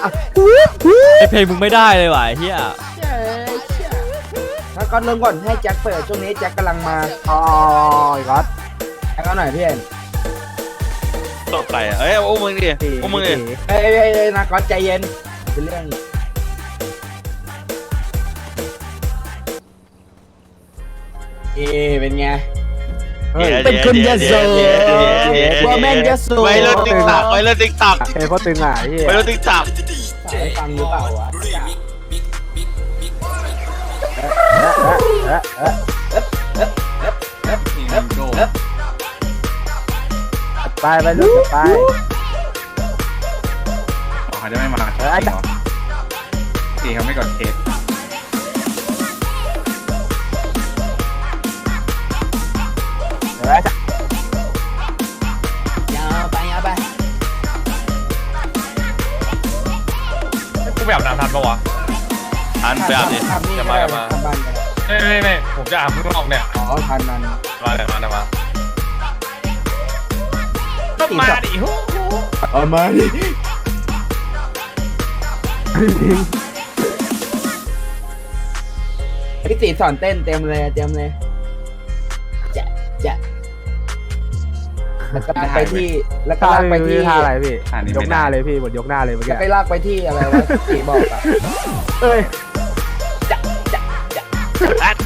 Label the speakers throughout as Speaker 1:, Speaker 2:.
Speaker 1: ไอเพลงมึงไม่ได้เลยว่ะไอ้เฮีย
Speaker 2: ถ้าก็ลงก่อนให้แจ็คเปิดช่วงนี้แจ็คกำลังมา
Speaker 3: อ๋อก๊อต
Speaker 2: แจ็คเอาหน่อยพี่เอ็น
Speaker 4: ตบไปอะเอ้ยโอ้มึงดิโอ้มึงดิ
Speaker 2: เอ้ยเอ้ยเอ้ยนะก๊อตใจเย็นเป็นเรื่องเอ๊เป็นไง
Speaker 3: เฮ้ย
Speaker 2: เป็นคนยโสว่าแม่งยโส
Speaker 4: ไว้เล่นติ๊กตักไว้เล่นติ๊กตัก
Speaker 3: เพลงโคตรตึงอะไอ้เหี้ย
Speaker 4: ไว้เล่นติ๊กตัก
Speaker 2: สายฟังหรือเปล่าวะ
Speaker 3: เอ๊ะเอ๊ะไปไปลูกไป
Speaker 5: เขาจะไม่มา
Speaker 3: เออไอ้จ๊ะ
Speaker 5: ตีเขาไม่ก่อนเคส
Speaker 6: ทันปะวะ
Speaker 4: อันไปอาบดิ
Speaker 6: จะมาจะมา
Speaker 2: บ้านก็ได้
Speaker 6: ไม่ไม่ไม่ผมจะอาบข้างนอกเนี่ย
Speaker 2: อ๋อทันมัน
Speaker 6: มาเลยมาเลยมาก็มาดิฮู้
Speaker 2: เอามาดิพี่ตีสอนเต้นเต็มเลยเต็มเลย แล้วก็ลากไปที่แล้วก็
Speaker 3: ท่า
Speaker 2: ลากไป
Speaker 3: ไป
Speaker 2: ที่
Speaker 3: ที่ท่าอะไรพี่
Speaker 5: ท่านี้
Speaker 3: ย
Speaker 5: ไม่
Speaker 3: กห
Speaker 5: ได้
Speaker 3: น้าเลยพี่บนยกหน้าเลยเมื่อ
Speaker 2: แล้ว
Speaker 3: กี้
Speaker 2: ก็ลากไปที่อะไรวะตีบอกอะ
Speaker 3: เอ้ย
Speaker 4: อัดอัด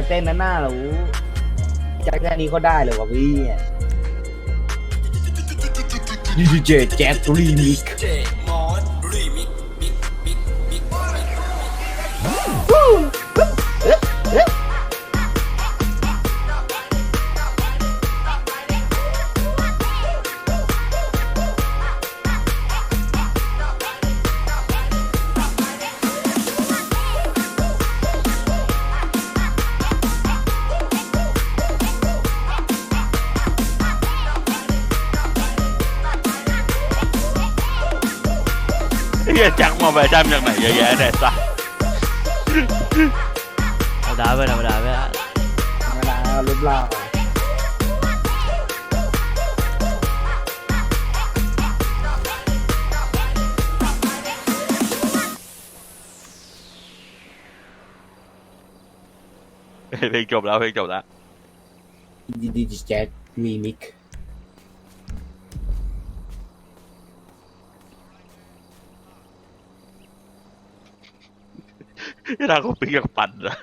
Speaker 2: ตีอยากเต้นนะหน้าเหรอจากแค่นี้ก็ได้เลยวะพี่ดีเจแจ็ครีมิก
Speaker 4: ยจักมาแบบจำจากไหนเยอะแยะเนี่ยสัส
Speaker 1: ธรรมดาไปธรรมดาไปอะ
Speaker 2: ธรรมดารูปร่าง
Speaker 4: เพลงจบแล้วเพลงจบแล้ว
Speaker 2: ดีเจแจ็ครีมิก
Speaker 4: ที่ทางเขาปิ๊กยังปั่นนะ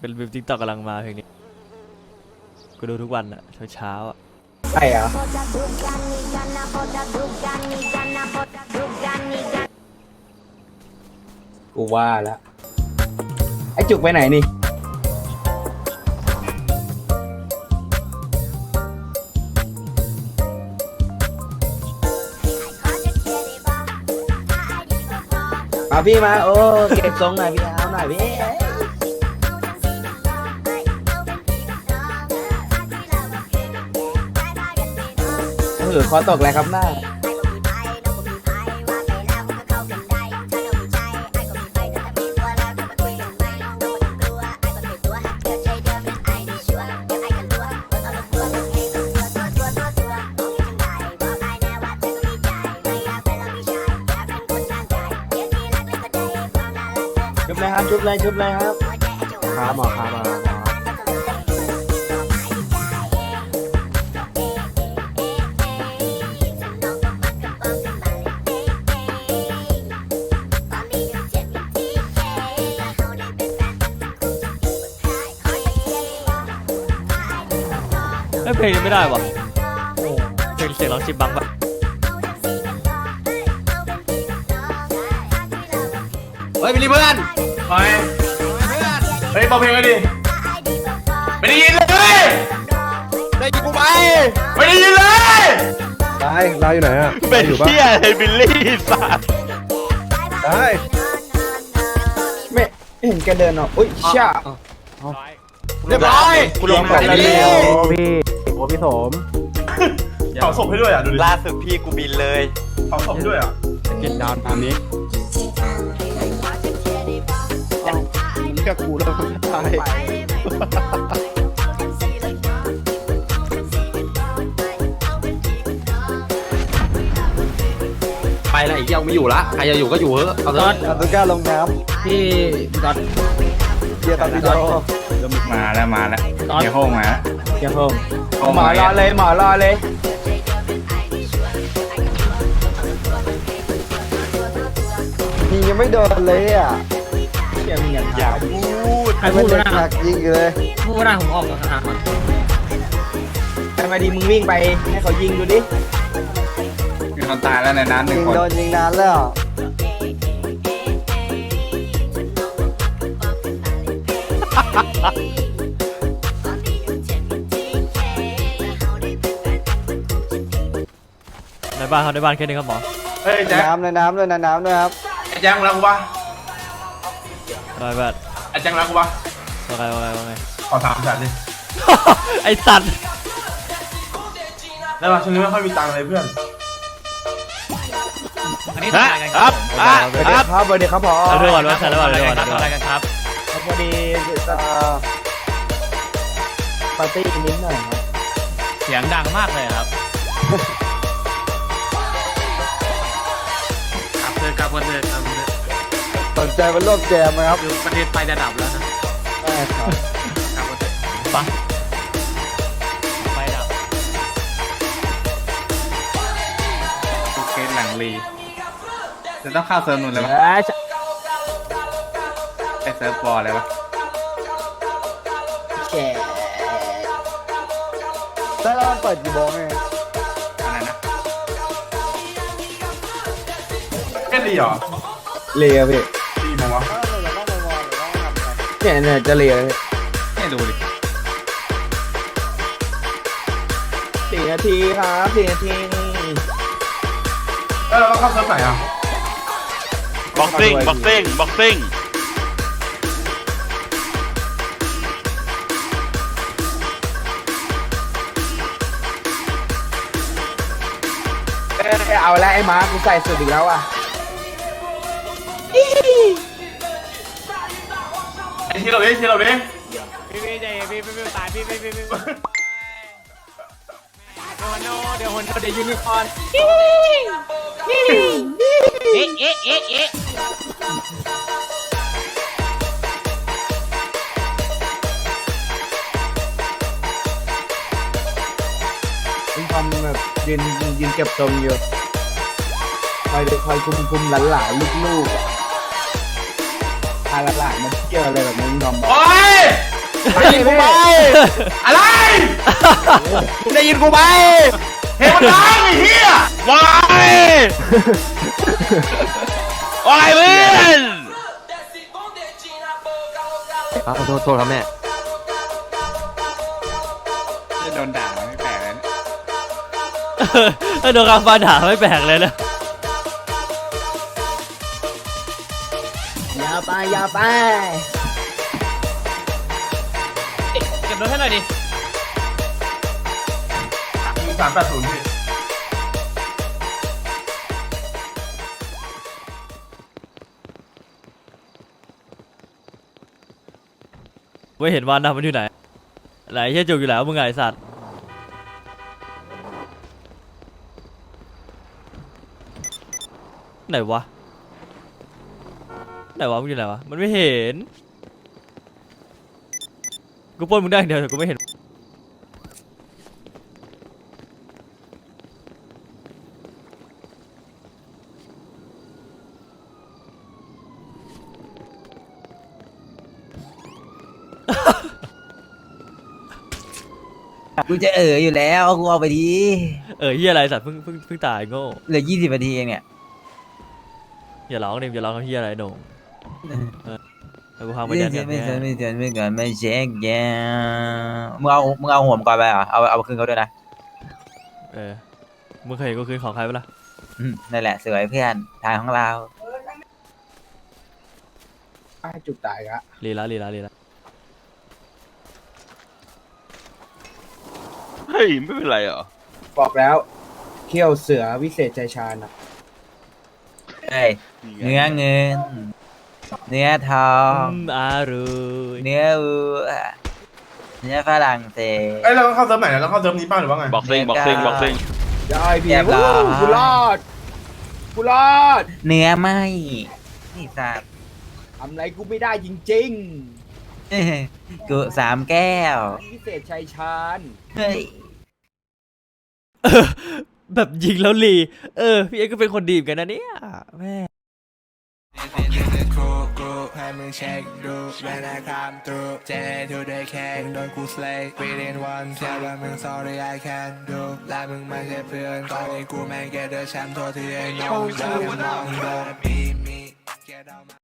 Speaker 1: เป็นวิวทิกตอกกำลังมาเพลงนี้กูดูทุกวันอะเช้าเช้าๆอะ
Speaker 2: ใช่เหรอ กูว่าแล้วไอจุกไปไหนนี่ มาพี่มา โอ้ เก็บทรงหน่อยพี่เอาหน่อยพี่ เออขอตกเลยครับหน้า ชุบเลยชุบเลยครับครับ
Speaker 3: หมอครับหมอ
Speaker 1: เพลงยังไม่ได้วะเพลงเสียงร้องจิบบังปะ
Speaker 2: เฮ้ยไปรีเพื่อน
Speaker 6: ไปเฮ้ยเบาเพลงเลยดิไม่ได้ยินเลย
Speaker 2: ได้ยินกูไหม
Speaker 6: ไม่ได้ยินเลย
Speaker 3: ได้เราอยู่ไหนอะ
Speaker 4: เป็น
Speaker 3: อยู่ปะ
Speaker 4: เที่ยเลยบิลลี่สัตว์
Speaker 3: ได้
Speaker 2: ไม่ไม่เห็นแกเดินออกอุ้ยเช่า
Speaker 6: เรียบร้อย
Speaker 2: กูลงก่อน
Speaker 6: ไอ้
Speaker 2: เลย
Speaker 6: นี่
Speaker 3: โอ้พี่โอ้พี่สม
Speaker 6: เผาศพให้ด้วยอะดูดิ
Speaker 7: ล่าสุดพี่กูบินเลย
Speaker 6: เผาศพให้ด้วยอะ
Speaker 3: กินดาวตามนี้ กับกูแล้วมันตาย
Speaker 2: ไปแล้วไอ้เหี้ยังไม่อยู่ละใครจะอยู่ก็อยู่เถอะเอาเถอะ
Speaker 3: อัตุก้าลงน้
Speaker 2: พี่ก๊อตำ
Speaker 3: เกียร์ตัดวิดีโอ
Speaker 5: มาแล้วมาแล้วเดี๋ยวโค้งมาแล้ว
Speaker 2: เดี๋ยวเพิ่ม
Speaker 5: โค้ง
Speaker 2: หมอ
Speaker 5: มาร
Speaker 2: อเลยหมอรอเลยยิงยังไม่โดนเลยอะเชี่ ยมีอย่างอย่าพูดใครพูดนะ
Speaker 3: ยิงเลย
Speaker 2: พูดนะผมออกจากทางมันทำไมดีมึงวิ่งไปให้เขายิงดูดิ
Speaker 5: มีคนตายแล้วในนั้นหนึ่ง
Speaker 3: ยิง
Speaker 5: คน
Speaker 3: โดนยิงนานแล้ว
Speaker 1: ในบ้านเขาในบ้านแค่นี้ครับหมอ
Speaker 6: เฮ้ยแจ็ค
Speaker 3: น้ำในน้ำด้วยนะน้ำด้วยครับ
Speaker 6: ไอ้แจ็คมึงรักกูปะ
Speaker 1: อะไรแบบ
Speaker 6: ไอ้แจ็ครักกูปะ
Speaker 1: ว่าไงว่าไงว่าไง
Speaker 6: ขอถามแสนดิ
Speaker 1: ไอสัตว์
Speaker 6: ได้ปะช่วงนี้ไม่ค่อยมีตังค์เลยเพื่อน
Speaker 4: ฮะครับอะครับ
Speaker 2: ครับสวัสดีครับพอ
Speaker 1: เอาด้วยก่อนว่าใช่แล้วก่อนเอาด้วยก่อนเอาด้วยก่อน
Speaker 2: ครับพอดีปาร์ตี้นิดหน่อยครับ
Speaker 8: เสียงดังมากเลยครับกลับเถอะกลับกันเถอะกลับกันเถอะ
Speaker 3: สน ใจมาร่วมแจมไหมครับ
Speaker 8: คือประเทศไทยจะดับแล้วนะ
Speaker 3: ได้ครับ
Speaker 8: กลับกันเถอะ
Speaker 1: ฟังไปดับ
Speaker 5: เคสหลังรีจะต้องเข้าเซิร์ฟนู่นเลยวะ
Speaker 2: เอ้ย
Speaker 5: ไอเซิร์ฟบอลเลยวะ
Speaker 2: แฉ
Speaker 3: ได้แล้วมันเปิดกี่โมงเอง
Speaker 5: อะไรนะ
Speaker 6: แค่ดีเหรอ
Speaker 2: เลียพี่
Speaker 6: ดีมั้ง วะ
Speaker 2: เนี่ยเนี่ยจะเลีย
Speaker 5: ให้ดูดิ
Speaker 2: สี่นาทีครับสี่นาที
Speaker 6: เออแล้วเข้าเซิร์ฟไหนอะ
Speaker 4: บ็อกซิ่งบ็อกซิ่งบ็อกซิ่ง
Speaker 2: เอาแล้วไอ้ม้ากูใส่สุดอีกแล้วอะ
Speaker 6: ทีเราดิทีเราดิ
Speaker 8: พี่พี่ใจพี่พี่พี่ตายพี่พี่พี่พี่เดี๋ยวโนเดี๋ยวฮันโนเดี๋ยวยูนิคอร์นเอ๊ะเอ๊ะเอ๊ะเอ๊ะ
Speaker 2: เป็นความแบบยืนยืนเก็บทรงอยู่คอยคอยคุมคุมหลานๆลูกๆอะพาหลานๆมาเที่ยวอะไรแบบนี้มึงบอก
Speaker 6: โอ้ย
Speaker 2: ไปดิพี่
Speaker 6: อะไร
Speaker 2: ได้ยินกูไหม
Speaker 6: เฮ้ยมันดังไอ้เหี้ยวา
Speaker 4: ยวายเพื่อน
Speaker 3: ครับโทษโทษครับแม่
Speaker 5: จะโดนด่าไม่แปลกเลย
Speaker 1: ถ้าโดนกาฟาด่าไม่แปลกเลยนะ
Speaker 2: อยาไปอยาไป
Speaker 8: เก็บรถให้หน่อยดิ
Speaker 6: หนึ่งสามแปดศูนย์พี่
Speaker 1: ไม่เห็นวันนะมันอยู่ไหน ไหนเชี่ยจุกอยู่แล้วมึงไงไอ้สัตว์ ไหนวะ ไหนวะมึงอยู่ไหนวะมันไม่เห็นกูปล้นมึงได้อย่างเดียวแต่กูไม่เห็น
Speaker 9: กูจะเอออยู่แล้วเอากูเอาไปดี
Speaker 1: เออเฮียอะไรสัตว์เพิ่งเพิ่งเพิ่งตายโง่
Speaker 9: เหลือยี่สิบนาทีเองเนี่ย
Speaker 1: อย่าร้องดิอย่าร้องเขาเฮียอะไรโหน่งเออแล้ว กูพังไป
Speaker 9: ไม่
Speaker 1: แด
Speaker 9: เจ
Speaker 1: น
Speaker 9: อ
Speaker 1: กัน
Speaker 9: ไม่
Speaker 1: เนี่ย
Speaker 9: เจอไม่เจอไม่เกินไม่เช็คแกมึงเอามึงเอาหัวมงก่อนไปเหรอเอาเอาคืนเขาด้วยนะ
Speaker 1: เออมึงเคยเห็นกูคืนของใครปะล่ะ
Speaker 9: อืมนั่นแหละสวยเพื่อนทางของเราจุดตายละ
Speaker 1: ลีละลีละลีละ
Speaker 4: เฮ้ย ไม่เป็นไรเหรอ
Speaker 9: บอกแล้วเขี้ยวเสือวิเศษใจชาญอะเอ้ย
Speaker 4: นี่ไง
Speaker 9: เนื้อเงิน เนื้อทอง
Speaker 1: อืมอร่อย
Speaker 9: เนื้อวัวเนื้อฝรั่งเศส
Speaker 6: เอ้ยเราต้องเข้าเซิร์ฟไหนเราต้องเข้าเซิร์ฟนี้ป้าหรือว่าไง
Speaker 4: บอกซิงบอกซิงบอกซิง
Speaker 9: ได้พี่กูรอดกูรอดกูรอดเนื้อไหมนี่สัตว์ ทำอะไรกูไม่ได้จริงๆกูสามแก้วพิเศษชัยชาญเฮ้ย
Speaker 1: แบบยิงแล้วลี เออ พี่เอ็กซ์ก็เป็นคนดีเหมือนกันนะเนี่ยแม่
Speaker 7: ให้มึงเช็คดูเวลาคำตรูเจทูได้แค่โดนกูสเลย์ within one เชื่อว่ามึง sorry I can do และมึงไม่ใช่เพื่อนตอนนี้กูแม่ง get the champ โทษที่ไอ้น้องเดินมองโดนบีมี get out my